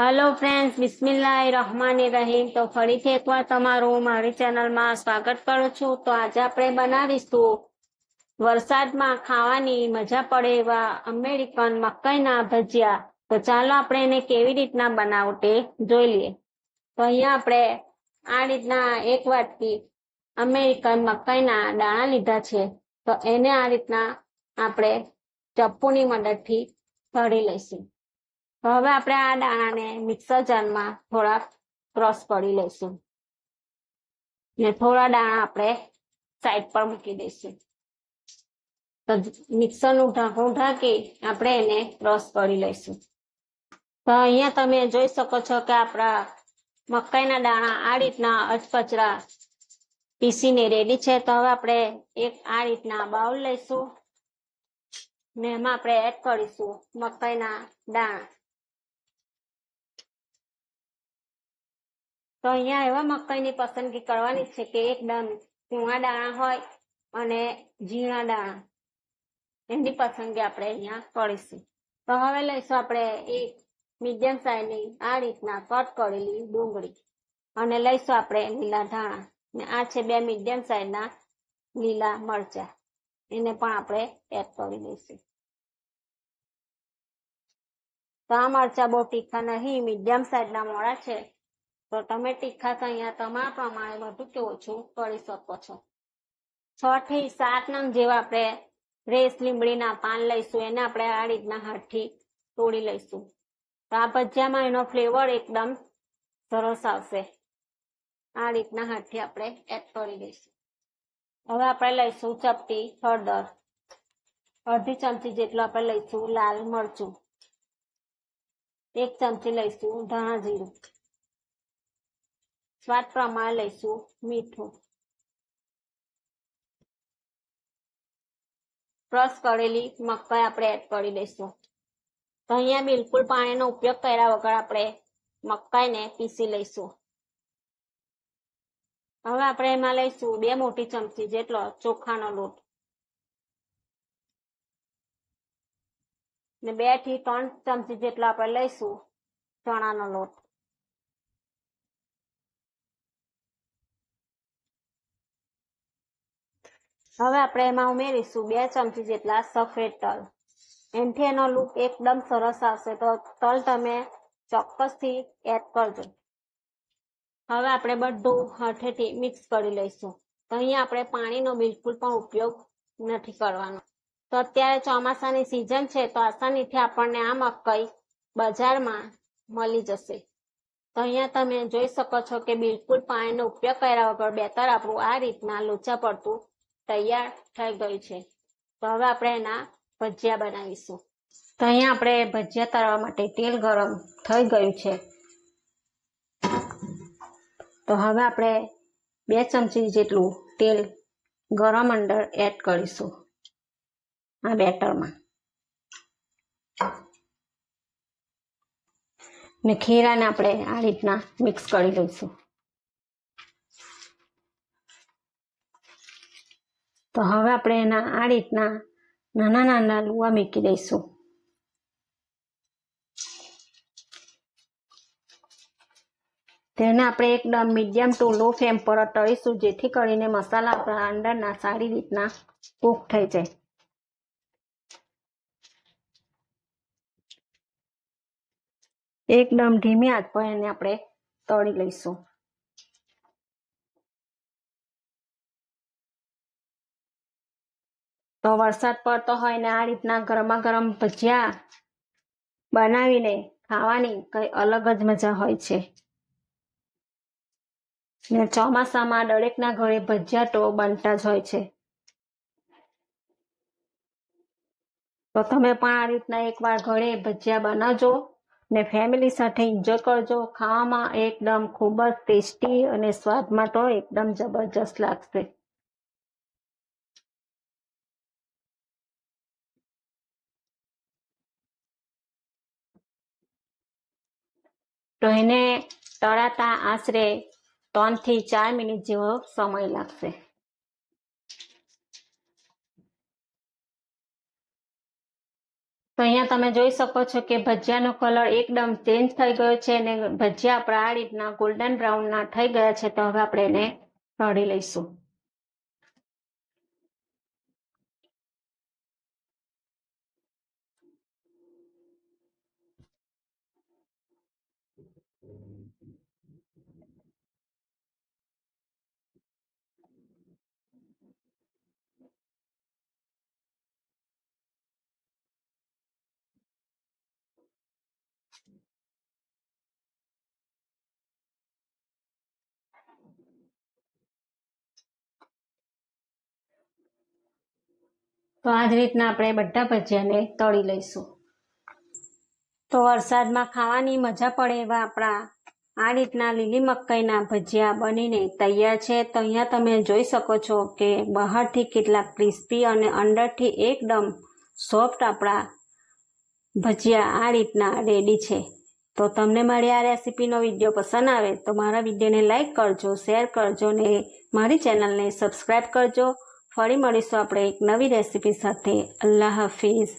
Hello friends બિસ્મિલ્લાહ રહમાન રહીમ તો ફરીથી એકવાર તમારું, મારી ચેનલમાં સ્વાગત કરું છું. તો આજે આપણે બનાવીશું વરસાદમાં ખાવાની મજા પડે એવા અમેરિકન મકાઈના ભજીયા. તો ચાલો આપણે એને કેવી રીતના બનાવું તે જોઈ લઈએ. તો અહીંયા આપણે આ રીતના એક વાટકી અમેરિકન મકાઈના દાણા લીધા છે. તો એને આ રીતના આપણે ચપ્પુની મદદથી તળી લઈશું. તો હવે આપણે આ દાણાને મિક્સર જારમાં થોડા ક્રોસ કરી લઈશું. ને થોડા દાણા આપણે સાઈડ પર મૂકી દઈશું. તો મિક્સરનું ઢાંકણું ઢાંકી આપણે એને ક્રોસ કરી લઈશું. તો અહીંયા તમે જોઈ શકો છો કે આપણા મકાઈના દાણા આ રીતના અચકચરા પીસીને રેડી છે. તો હવે આપણે એક આ રીતના બાઉલ લઈશું. ને એમાં આપણે એડ કરીશું મકાઈના દાણા. તો અહીંયા એવા મકાઈની પસંદગી કરવાની છે કે એકદમ કુવા દાણા હોય અને ઝીણા દાણા. એની પસંદગી આપણે અહીંયા કરીશું. તો હવે લઈશું આપણે એક મીડિયમ સાઈઝની આ રીતના કટ કરેલી ડુંગળી. અને લઈશું આપણે લીલા ધાણા. ને આ છે બે મીડિયમ સાઈઝના લીલા મરચા. એને પણ આપણે એડ કરી દઈશું. તો આ મરચા બહુ તીખા નહીં મીડિયમ સાઈઝના મોડા છે. તો તમે તીખાસ અહીંયા તમારા પ્રમાણે બધું કે ઓછું કરી શકો છો. છ થી સાત નંગ જેવા આપણે રેસ લીમડીના પાન લઈશું, એને આપણે આ રીતના હાથથી તોડી લઈશું. તો આ ભજીયામાં એનો ફ્લેવર એકદમ સરસ આવશે. આ રીતના હાથથી આપણે એડ કરી દઈશું. હવે આપણે લઈશું ચપટી હળદર. અડધી ચમચી જેટલું આપણે લઈશું લાલ મરચું. એક ચમચી લઈશું ધાણા જીરું. સ્વાદ પ્રમાણે લઈશું મીઠું ક્રશ કરેલી મકાઈ આપણે એડ કરી દઈશું. તો અહીંયા બિલકુલ પાણીનો ઉપયોગ કર્યા વગર આપણે મકાઈને પીસી લઈશું. હવે આપણે એમાં લઈશું બે મોટી ચમચી જેટલો ચોખાનો લોટ. ને બેથી ત્રણ ચમચી જેટલો આપણે લઈશું ચણાનો લોટ. હવે આપણે એમાં ઉમેરીશું બે ચમચી જેટલા સફેદ તલ. એનાથી એનો લુક એકદમ સરસ આવશે તો તલ તમે ચોક્કસથી એડ કરજો. હવે આપણે બધું હાથેથી મિક્સ કરી લઈશું. તો અહીંયા આપણે પાણીનો બિલકુલ પણ ઉપયોગ નથી કરવાનો. તો અત્યારે ચોમાસાની સિઝન છે તો આસાનીથી આપણને આ મકાઈ બજારમાં મળી જશે. તો અહીંયા તમે જોઈ શકો છો કે બિલકુલ પાણીનો ઉપયોગ કર્યા વગર બેતર આપણું આ રીતના લોચા પડતું તૈયાર થઈ ગયું છે. તો હવે આપણે એના ભજીયા બનાવીશું. તો અહીંયા આપણે ભજીયા તળવા માટે તેલ ગરમ થઈ ગયું છે. તો હવે આપણે બે ચમચી જેટલું તેલ ગરમ અંદર એડ કરીશું. આ બેટરમાં. ને ખીરાને આપણે આ રીતના મિક્સ કરી લઈશું. તો હવે આપણે એના આ રીતના નાના નાના લુવા મૂકી દઈશું. તેને આપણે એકદમ મીડિયમ ટુ લો ફ્લેમ પર તળીશું, જેથી કરીને મસાલા આપણા અંદરના સારી રીતના કૂક થઈ જાય. એકદમ ધીમી આંચ પર એને આપણે તળી લઈશું. તો વરસાદ પડતો હોય ને આ રીતના ગરમા ગરમ ભજીયા બનાવીને ખાવાની કઈ અલગ જ મજા હોય છે. ને ચોમાસામાં દરેકના ઘરે ભજીયા તો બનતા જ હોય છે. તો તમે પણ આ રીતના એકવાર ઘરે ભજીયા બનાવજો ને ફેમિલી સાથે એન્જોય કરજો. ખાવામાં એકદમ ખૂબ જ ટેસ્ટી અને સ્વાદમાં તો એકદમ જબરજસ્ત લાગશે. તો એને તળાતા આશરે ત્રણથી ચાર મિનિટ જેવો સમય લાગશે. તો અહીંયા તમે જોઈ શકો છો કે ભજીયાનો કલર એકદમ ચેન્જ થઈ ગયો છે અને ભજીયા આપણા આ રીતના ગોલ્ડન બ્રાઉનના થઈ ગયા છે, તો હવે આપણે એને તળી લઈશું. તો આ જ રીતના આપણે બધા ભજીયાને તળી લઈશું. તો વરસાદમાં ખાવાની મજા પડે એવા આપણા આ રીતના લીલી મકાઈના ભજીયા બનીને તૈયાર છે. તો અહીંયા તમે જોઈ શકો છો કે બહારથી કેટલા ક્રિસ્પી અને અંદરથી એકદમ સોફ્ટ આપણા ભજીયા આ રીતના રેડી છે. તો તમને મારી આ રેસીપીનો વીડિયો પસંદ આવે તો મારા વિડીયોને લાઈક કરજો, શેર કરજો ને મારી ચેનલને સબસ્ક્રાઈબ કરજો. ફરી મળીશું આપણે એક નવી રેસીપી સાથે. અલ્લાહ હાફિઝ.